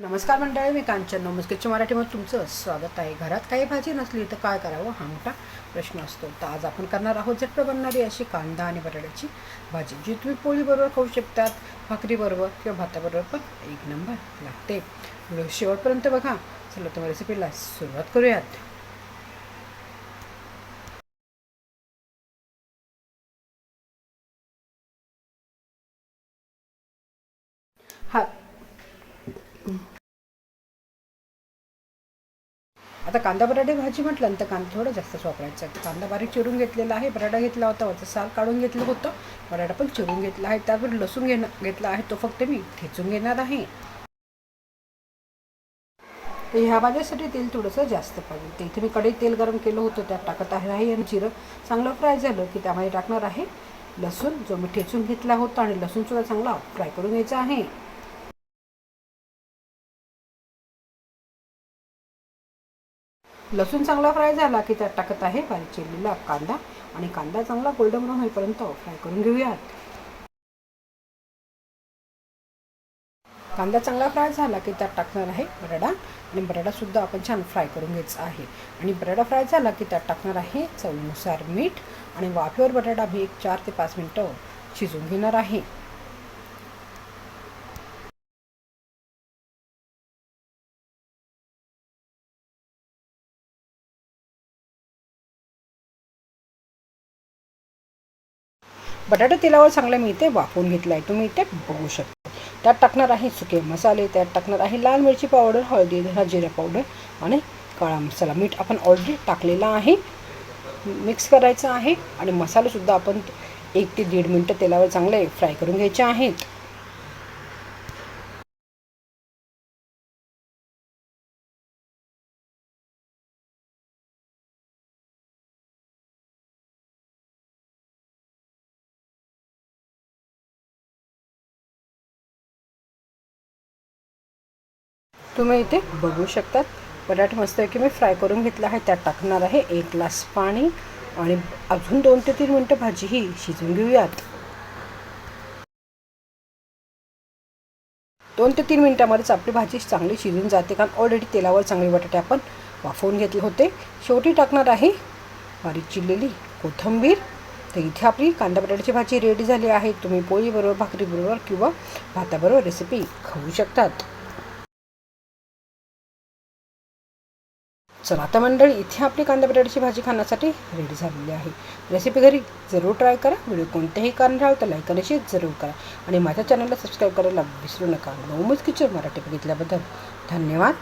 नमस्कार मंडळी मी कांचन नमस्कारच्या मराठीमध्ये तुमचं स्वागत आहे. घरात काही भाजी नसली तर काय करावं? हा मोठा प्रश्न असतो. तर आज आपण करणार आहोत झटपट बनणारी अशी कांदा आणि बटाट्याची भाजी जी तुम्ही पोळीबरोबर खाऊ शकतात भाकरीबरोबर किंवा भाताबरोबर पण एक नंबर लागते. व्हिडिओ शेवटपर्यंत बघा. चला तुम्हाला रेसिपीला सुरुवात करूयात हा आता कांदा बटाटे भाजी म्हटलं तर कांदा थोडं जास्तच वापरायचा. आहे कांदा बारीक चिरून घेतलेला आहे बटाटा घेतला होता वरचं साल काढून घेतलं होतं. बटाटा पण चिरून घेतला आहे त्यावर लसूण घेणं घेतला आहे तो फक्त मी ठेचून घेणार आहे. तर ह्या भाज्यासाठी तेल थोडंसं जास्त पाहिजे. ते इथे मी कढईत तेल गरम केलं होतं त्यात टाकत आहे आणि जिरं. चांगलं फ्राय झालं की त्यामध्ये टाकणार आहे लसूण जो मी ठेचून घेतला होता आणि लसूणसुद्धा चांगला फ्राय करून घ्यायचा आहे. लसूण चांगला फ्राय झाला की त्यात टाकत आहे बारीक चिरलेला कांदा. आणि कांदा चांगला गोल्डन ब्राऊन होईपर्यंत फ्राय करून घेऊयात. कांदा चांगला फ्राय झाला की त्यात टाकणार आहे बटाटा आणि बटाटासुद्धा आपण छान फ्राय करून घ्यायचा आहे. आणि बटाटा फ्राय झाला की त्यात टाकणार आहे चवीनुसार मीठ. आणि वाफेवर बटाटा मी एक चार ते पाच मिनटं शिजून घेणार आहे. बटाटा तेलावर चांगलं मी इथे वाफवून घेतलं आहे तुम्ही इथे बघू शकता. त्यात टाकणार आहे सुके मसाले त्यात टाकणार आहे लाल मिरची पावडर हळदी धना जिरा पावडर आणि काळा मसाला. मीठ आपण ऑलरेडी टाकलेला आहे. मिक्स करायचं आहे आणि मसालेसुद्धा आपण एक ते दीड मिनटं तेलावर चांगले फ्राय करून घ्यायचे आहेत. तुम्ही इथे बघू शकतात. बटाट मस्त की मी फ्राय करून घेतला आहे. त्यात टाकणार आहे एक ग्लास पाणी आणि अजून दोन ते तीन मिनटं भाजी ही शिजवून घेऊयात. दोन ते तीन मिनटामध्येच आपली भाजी चांगली शिजून जाते. कारण ऑलरेडी तेलावर चांगले बटाटे आपण वाफवून घेतले होते. शेवटी टाकणार आहे बारीक चिरलेली कोथिंबीर. तर इथे आपली कांदा बटाट्याची भाजी रेडी झाली आहे. तुम्ही पोळीबरोबर भाकरीबरोबर किंवा भाताबरोबर रेसिपी खाऊ शकतात. चला आता मंडळी इथे आपली कांदा बटाट्याची भाजी खाण्यासाठी रेडी झालेली आहे. रेसिपी घरी जरूर ट्राय करा. व्हिडिओ कोणत्याही कारण राहिलं तर लाईक आणि शेअर जरूर करा. आणि माझ्या चॅनलला सबस्क्राईब करायला विसरू नका. नवमूज किचन मराठी बघितल्याबद्दल धन्यवाद.